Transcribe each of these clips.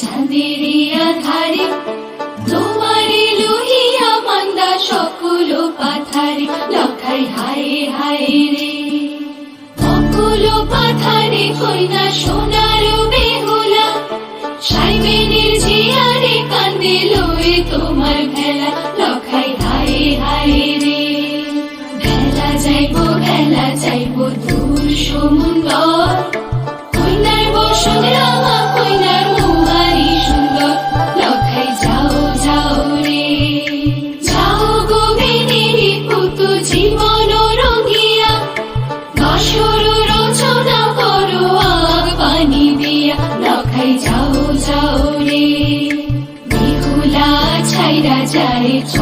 চাঁদেরি আধারে, তোমারে লোহিয়া মান্দা সকল পাথারে লখাই হায় হায় রে। অকুল পাথারে কইনা সোনার বেহুলা সাইবেনের জিয়ারে কান্দে লয়ে তোমার ভেলা লখাই হায় হায় রে। ভেলা যাইবো ভেলা যাইবো দূর সমুন্দর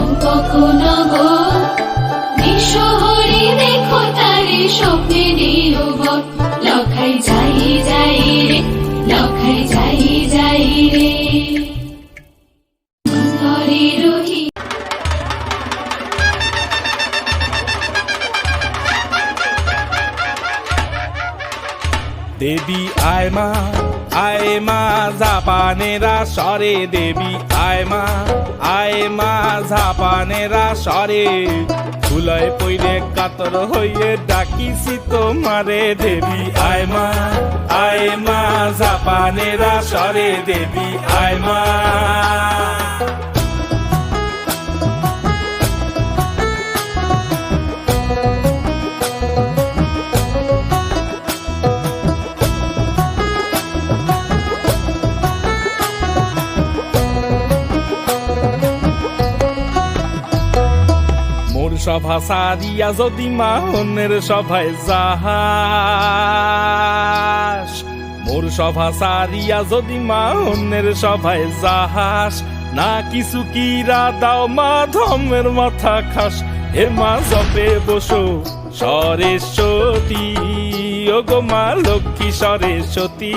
চম্পক নগর বিশ্বহরি দেখো তারে স্বপ্নে দিও লখাই দেবী আয় আয় মা ঝাপানেরা সরে দেবী, আয় মা আয় মা ঝাপানেরা সরে। ফুলয় পইরে কাতর হইয়ে ডাকিছি তোমারে দেবী, আয় মা আয় মা ঝাপানেরা সরে দেবী, আয় মা। সভা সারিয়া যদি মা অন্যের সভায় যাহাস। মোর সভা সারিয়া যদি মা অন্যের সভায় যাহাস। না কিছু কিরা দাও মা ধমের মাথা খাস। হে মা জপে বসো সরেশ্বতী ও গো মা লক্ষ্মী সরেশ্বতী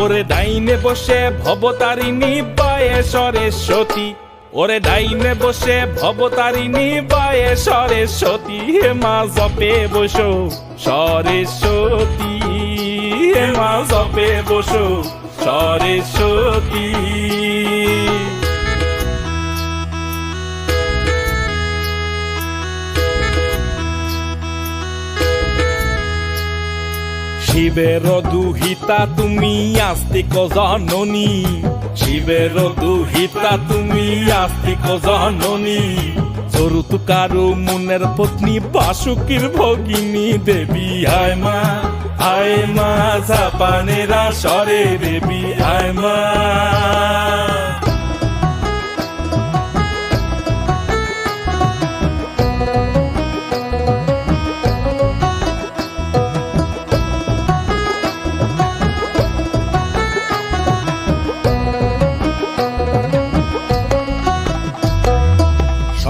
ওরে ডাইনে বসে ভবতারিণী বায়ে সরেশ্বতী ওরে ডাইনে বসে ভবতারিণী বায়ে সরেশ্বতী হে মা জপে বসো সরেশ্বতী হে মা জপে বসো সরেশ্বতী শিবের দুহিতা তুমি আস্তিক জননী শিবের দুহিতা, তুমি আস্তিক জননী। সরুতুকারু মুনের পত্নী, বাসুকির ভগিনী দেবী। আয় মা আয় মা, জাপানেরা সরে দেবী। আয় মা।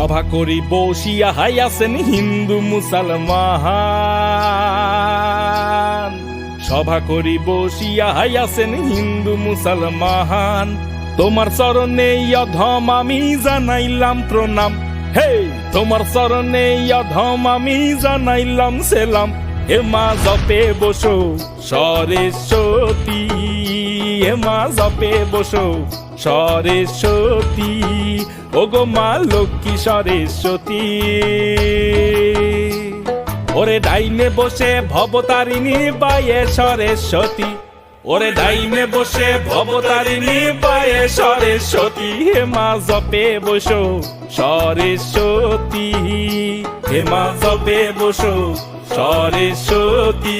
সভা করি বসিয়া হাইয়াছেন হিন্দু মুসলমান। সভা করি বসিয়া হাইয়াছেন হিন্দু মুসলমান। তোমার চরণে অধম আমি জানাইলাম প্রণাম। হে, তোমার চরণে অধম আমি জানাইলাম সেলাম। হে মা, জপে বসো সরেশ্বতী হে মা, জপে বসো সরেশ্বতী ও গো মা লক্ষ্মী সরেশ্বতী ওরে ডাইনে বসে ভবতারিণী বায়ে সরেশ্বতী ওরে ডাইনে বসে ভবতারিণী বায়ে সরেশ্বতী হে মা জপে বসো সরেশ্বতী হে মা জপে বসো সরেশ্বতী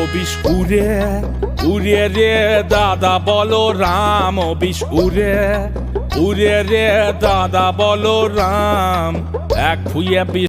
অবিশ উরে উড়ে রে দাদা বলো রাম অবিশ উরে রে দাদা বলো রাম। এক বিষ